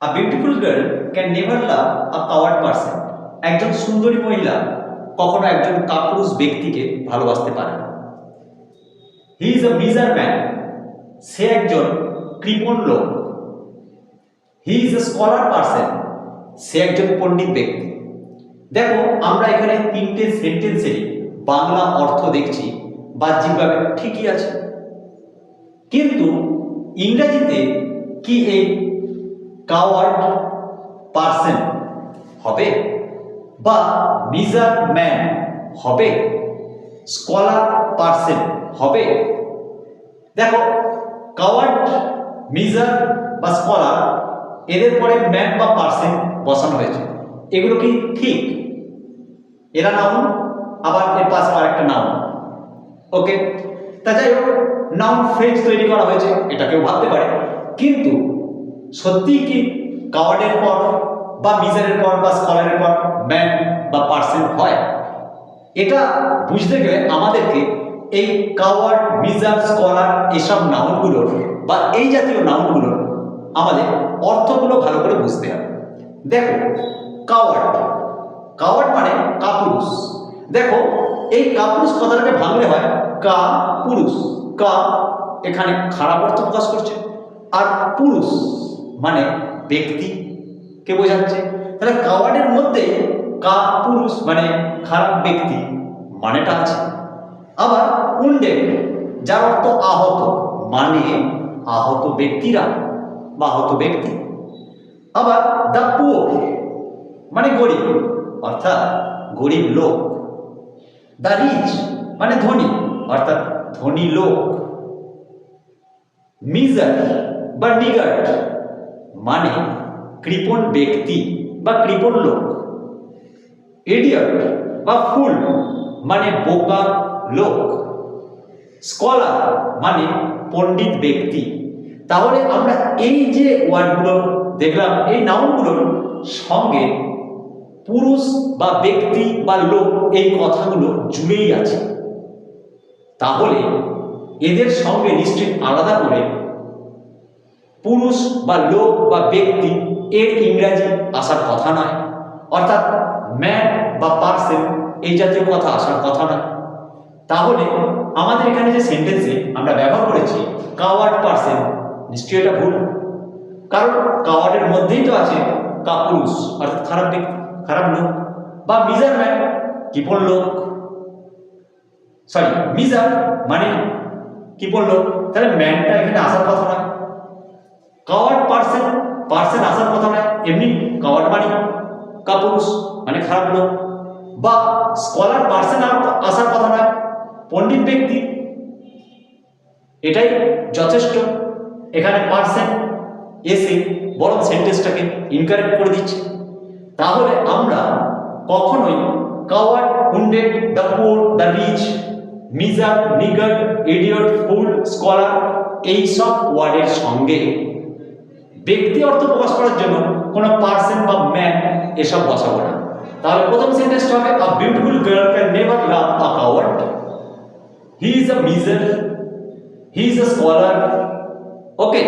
A beautiful girl can never love a coward person একজন সুন্দরী মহিলা কখনো একজন কাপুরুষ ব্যক্তিকে ভালোবাসতে পারে না। He is a miser man সে একজন কৃপণ লোক। He is a scholar person সে একজন পণ্ডিত ব্যক্তি। দেখো, আমরা এখানে তিনটে সেন্টেন্সেরই বাংলা অর্থ দেখছি বাহ্যিকভাবে ঠিকই আছে। কিন্তু ইংরেজিতে কি এই কাওয়ার্ড পারসন হবে বা মিজার ম্যান হবে স্কলার পারসন হবে। দেখো কাওয়ার্ড মিজার বা স্কলার এদের পরে ম্যান বা পার্সন বসানো হয়েছে। এগুলো কি ঠিক? এরা নাউন আবার এর পাশে আরেকটা নাউন ওকে তা যাই হোক নাউন ফ্রেজ তৈরি করা হয়েছে এটা কেউ ভাবতে পারে। কিন্তু সত্যি কি কাওয়ার্ডের পর বা মিজারের পর বা স্কলারের পর ম্যান বা পার্সন হয়? এটা বুঝতে গেলে আমাদেরকে এই কাওয়ার্ড, মিজার, স্কলার এসব নাউনগুলোর বা এই জাতীয় নাউনগুলোর আমাদের অর্থগুলো ভালো করে বুঝতে হবে। দেখো, কাওয়ার্ড। কাওয়ার্ড মানে কাপুরুষ। দেখো, এই কাপুরুষ কথাটাকে ভাঙলে হয় কা পুরুষ কা এখানে খারাপ অর্থ প্রকাশ করছে। আর পুরুষ মানে ব্যক্তি কে বোঝাচ্ছে? তাহলে কাওয়ার্ডের মধ্যে কা পুরুষ মানে খারাপ ব্যক্তি মানেটা আছে। আবার উন্ডেড যার অর্থ আহত মানে আহত ব্যক্তিরা বা আহত ব্যক্তি। আবার দ্য পুয়ার মানে গরিব, অর্থাৎ গরিব লোক। দ্য রিচ মানে ধনী, অর্থাৎ ধনী লোক। মিজার বা নিগার্ড মানে কৃপণ ব্যক্তি বা কৃপণ লোক। ইডিয়ট বা ফুল মানে বোকা লোক। স্কলার মানে পণ্ডিত ব্যক্তি। তাহলে আমরা এই যে ওয়ার্ডগুলো দেখলাম, এই নাউনগুলোর সঙ্গে পুরুষ বা ব্যক্তি বা লোক এই কথাগুলো জুড়েই আছে। তাহলে এদের সঙ্গে নিশ্চয়ই আলাদা করে পুরুষ বা লোক বা ব্যক্তি এর ইংরাজি আসার কথা নয়। অর্থাৎ ম্যান বা পার্সেন এই জাতীয় কথা আসার কথা নয়। তাহলে আমাদের এখানে যে সেন্টেন্সে আমরা ব্যবহার করেছি কাওয়ার্ড পার্সেন নিশ্চয়ই এটা ভুল। কারণ কাওয়ার্ডের মধ্যেই তো আছে কাপুরুষ, অর্থাৎ খারাপ ব্যক্তি, খারাপ লোক বা মিজার ম্যান কিপন লোক। সরি মিজার মানে কিপন লোক। তাহলে ম্যানটা এখানে আসার কথা নয়। কাওয়ার্ড পার্সন পার্সন আসার কথা নয়, এমনি কাওয়ার্ড মানে কাপুরুষ মানে খারাপ লোক। বা স্কলার পার্সন আসার কথা নয়, পণ্ডিত ব্যক্তি, এটাই যথেষ্ট। এখানে পার্সন এসে বরং সেন্টেন্সটাকে ইনকারেক্ট করে দিচ্ছে। তাহলে আমরা কখনোই coward wounded the poor the rich miser niggard idiot fool scholar এইসব ওয়ার্ডের সঙ্গে ব্যক্তি অর্থ প্রকাশ করার জন্য কোনো পার্সন বা ম্যান এসব বসাবো না। তাহলে প্রথম সেন্টেন্সটা হবে a beautiful girl can never love a coward he is a miser he is a scholar okay